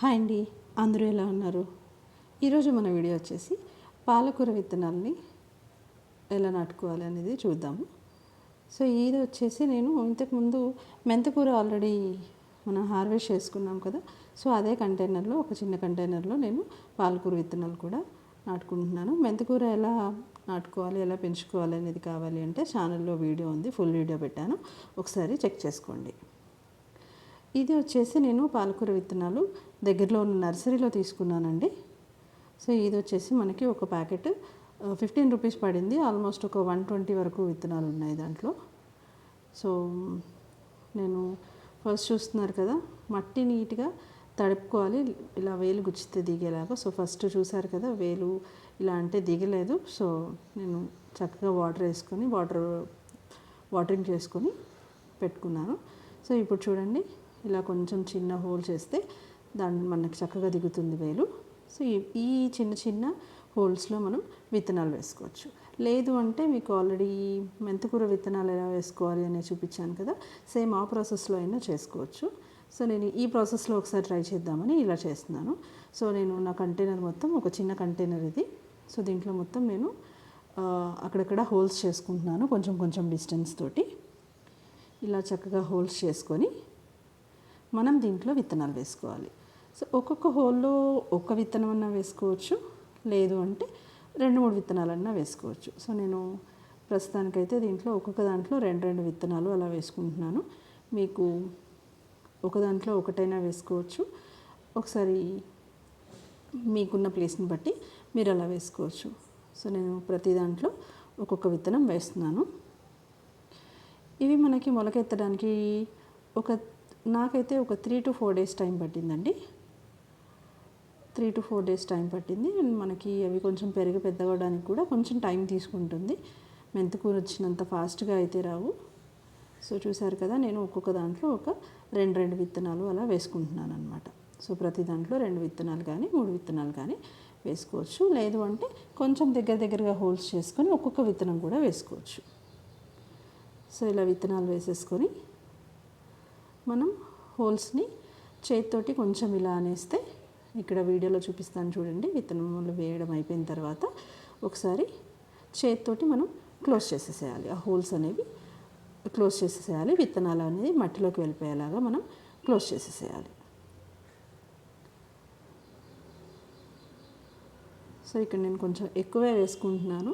Hi అండి అందరూ ఎలా ఉన్నారు? ఈరోజు మన వీడియో వచ్చేసి పాలకూర విత్తనాలని ఎలా నాటుకోవాలి అనేది చూద్దాము. సో ఇది వచ్చేసి నేను ఇంతకుముందు మెంతకూర ఆల్రెడీ మనం హార్వెస్ట్ చేసుకున్నాం కదా సో అదే కంటైనర్లో ఒక చిన్న కంటైనర్లో నేను పాలకూర విత్తనాలు కూడా నాటుకుంటున్నాను. మెంతకూర ఎలా నాటుకోవాలి ఎలా పెంచుకోవాలి అనేది కావాలి అంటే ఛానల్లో వీడియో ఉంది ఫుల్ వీడియో పెట్టాను. ఒకసారి చెక్ చేసుకోండి. ఇది వచ్చేసి నేను పాలకూర విత్తనాలు దగ్గరలో ఉన్న నర్సరీలో తీసుకున్నానండి. సో ఇది వచ్చేసి మనకి ఒక ప్యాకెట్ ఫిఫ్టీన్ రూపీస్ పడింది. ఆల్మోస్ట్ ఒక వన్ ట్వంటీ వరకు విత్తనాలు ఉన్నాయి దాంట్లో. సో నేను ఫస్ట్ చూస్తున్నారు కదా మట్టి నీట్గా తడుపుకోవాలి. ఇలా వేలు గుచ్చితే దిగేలాగా. సో ఫస్ట్ చూసారు కదా వేలు ఇలా అంటే దిగలేదు. సో నేను చక్కగా వాటర్ వేసుకొని వాటర్ వాటరింగ్ చేసుకొని పెట్టుకున్నాను. సో ఇప్పుడు చూడండి ఇలా కొంచెం చిన్న హోల్ చేస్తే దాన్ని మనకి చక్కగా దిగుతుంది వేలు. సో ఈ చిన్న చిన్న హోల్స్లో మనం విత్తనాలు వేసుకోవచ్చు. లేదు అంటే మీకు ఆల్రెడీ మెంతకూర విత్తనాలు ఎలా వేసుకోవాలి అనేది చూపించాను కదా సేమ్ ఆ ప్రాసెస్లో అయినా చేసుకోవచ్చు. సో నేను ఈ ప్రాసెస్లో ఒకసారి ట్రై చేద్దామని ఇలా చేస్తున్నాను. సో నేను నా కంటైనర్ మొత్తం ఒక చిన్న కంటైనర్ ఇది. సో దీంట్లో మొత్తం నేను అక్కడక్కడ హోల్స్ చేసుకుంటున్నాను కొంచెం కొంచెం డిస్టెన్స్ తోటి. ఇలా చక్కగా హోల్స్ చేసుకొని మనం దీంట్లో విత్తనాలు వేసుకోవాలి. సో ఒక్కొక్క హోల్లో ఒక్క విత్తనం అన్నా వేసుకోవచ్చు. లేదు అంటే రెండు మూడు విత్తనాలన్నా వేసుకోవచ్చు. సో నేను ప్రస్తుతానికైతే దీంట్లో ఒక్కొక్క దాంట్లో రెండు రెండు విత్తనాలు అలా వేసుకుంటున్నాను. మీకు ఒక దాంట్లో ఒకటైనా వేసుకోవచ్చు. ఒకసారి మీకున్న ప్లేస్ని బట్టి మీరు అలా వేసుకోవచ్చు. సో నేను ప్రతి దాంట్లో ఒక్కొక్క విత్తనం వేస్తున్నాను. ఇవి మనకి మొలకెత్తడానికి ఒక నాకైతే ఒక three two four days time పట్టిందండి. Three two four days time పట్టింది. అండ్ మనకి అవి కొంచెం పెరిగి పెద్దగడానికి కూడా కొంచెం టైం తీసుకుంటుంది. మెంతికూర వచ్చినంత ఫాస్ట్గా అయితే రావు. సో చూసారు కదా నేను ఒక్కొక్క దాంట్లో ఒక రెండు రెండు విత్తనాలు అలా వేసుకుంటున్నాను అనమాట సో ప్రతి దాంట్లో రెండు విత్తనాలు కానీ మూడు విత్తనాలు కానీ వేసుకోవచ్చు. లేదు అంటే కొంచెం దగ్గర దగ్గరగా హోల్స్ చేసుకొని ఒక్కొక్క విత్తనం కూడా వేసుకోవచ్చు. సో ఇలా విత్తనాలు వేసేసుకొని మనం హోల్స్ని చేతితోటి కొంచెం ఇలా అనేస్తే ఇక్కడ వీడియోలో చూపిస్తాను చూడండి. విత్తనములు వేయడం అయిపోయిన తర్వాత ఒకసారి చేతితోటి మనం క్లోజ్ చేసేసేయాలి. ఆ హోల్స్ అనేవి క్లోజ్ చేసేసేయాలి. విత్తనాలు అనేది మట్టిలోకి వెళ్ళిపోయేలాగా మనం క్లోజ్ చేసేసేయాలి. సో ఇక్కడ నేను కొంచెం ఎక్కువే వేసుకుంటున్నాను.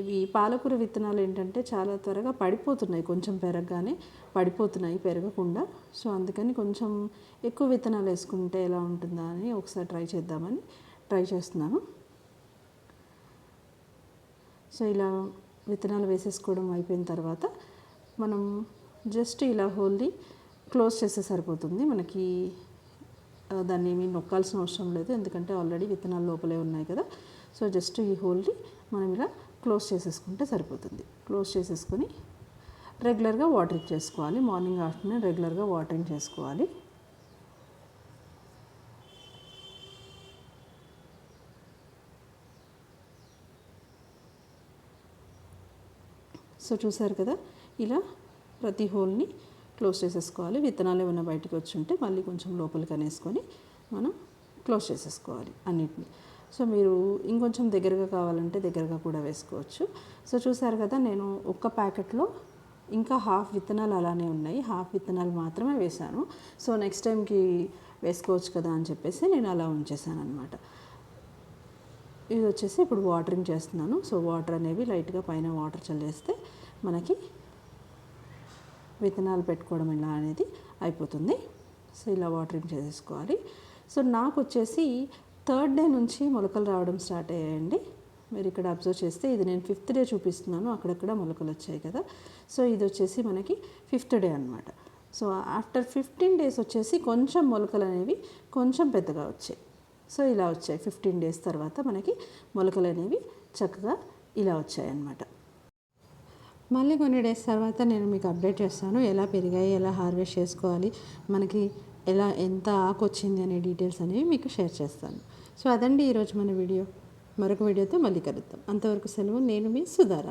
ఇవి పాలకూర విత్తనాలు ఏంటంటే చాలా త్వరగా పడిపోతున్నాయి. కొంచెం పెరగగానే పడిపోతున్నాయి పెరగకుండా. సో అందుకని కొంచెం ఎక్కువ విత్తనాలు వేసుకుంటే ఎలా ఉంటుందా అని ఒకసారి ట్రై చేద్దామని ట్రై చేస్తున్నాను. సో ఇలా విత్తనాలు వేసేసుకోవడం అయిపోయిన తర్వాత మనం జస్ట్ ఇలా హోల్ది క్లోజ్ చేస్తే సరిపోతుంది. మనకి దాన్ని ఏమీ నొక్కాల్సిన అవసరం లేదు. ఎందుకంటే ఆల్రెడీ విత్తనాలు లోపలే ఉన్నాయి కదా. సో జస్ట్ ఈ హోల్ని మనం ఇలా క్లోజ్ చేసేసుకుంటే సరిపోతుంది. క్లోజ్ చేసేసుకొని రెగ్యులర్గా వాటరింగ్ చేసుకోవాలి. మార్నింగ్ ఆఫ్టర్నూన్ రెగ్యులర్గా వాటరింగ్ చేసుకోవాలి. సో చూసారు కదా? ఇలా ప్రతి హోల్ని క్లోజ్ చేసేసుకోవాలి. విత్తనాలు ఏమైనా బయటకు వచ్చి ఉంటే మళ్ళీ కొంచెం లోపలికి అనేసుకొని మనం క్లోజ్ చేసేసుకోవాలి అన్నిటిని. సో మీరు ఇంకొంచెం దగ్గరగా కావాలంటే దగ్గరగా కూడా వేసుకోవచ్చు. సో చూసారు కదా నేను ఒక్క ప్యాకెట్లో ఇంకా హాఫ్ విత్తనాలు అలానే ఉన్నాయి. హాఫ్ విత్తనాలు మాత్రమే వేశాను. సో నెక్స్ట్ టైంకి వేసుకోవచ్చు కదా అని చెప్పేసి నేను అలా ఉంచేసాను అనమాట ఇది వచ్చేసి ఇప్పుడు వాటరింగ్ చేస్తున్నాను. సో వాటర్ అనేవి లైట్గా పైన వాటర్ చల్లేస్తే మనకి విత్తనాలు పెట్టుకోవడం ఇలా అనేది అయిపోతుంది. సో ఇలా వాటరింగ్ చేసేసుకోవాలి. సో నాకు వచ్చేసి థర్డ్ డే నుంచి మొలకలు రావడం స్టార్ట్ అయ్యాయండి. మీరు ఇక్కడ అబ్జర్వ్ చేస్తే ఇది నేను ఫిఫ్త్ డే చూపిస్తున్నాను. అక్కడక్కడ మొలకలు వచ్చాయి కదా. సో ఇది వచ్చేసి మనకి ఫిఫ్త్ డే అనమాట సో ఆఫ్టర్ ఫిఫ్టీన్ డేస్ వచ్చేసి కొంచెం మొలకలు అనేవి కొంచెం పెద్దగా వచ్చాయి. సో ఇలా వచ్చాయి. ఫిఫ్టీన్ డేస్ తర్వాత మనకి మొలకలు అనేవి చక్కగా ఇలా వచ్చాయి అన్నమాట. మళ్ళీ కొన్ని డేస్ తర్వాత నేను మీకు అప్డేట్ చేస్తాను. ఎలా పెరిగాయి ఎలా హార్వెస్ట్ చేసుకోవాలి మనకి ఎలా ఎంత ఆకు వచ్చింది అనే డీటెయిల్స్ అనేవి మీకు షేర్ చేస్తాను. సో అదండి ఈరోజు మన వీడియో. మరొక వీడియోతో మళ్ళీ కలుద్దాం. అంతవరకు సెలవు. నేను మీ సుధారా.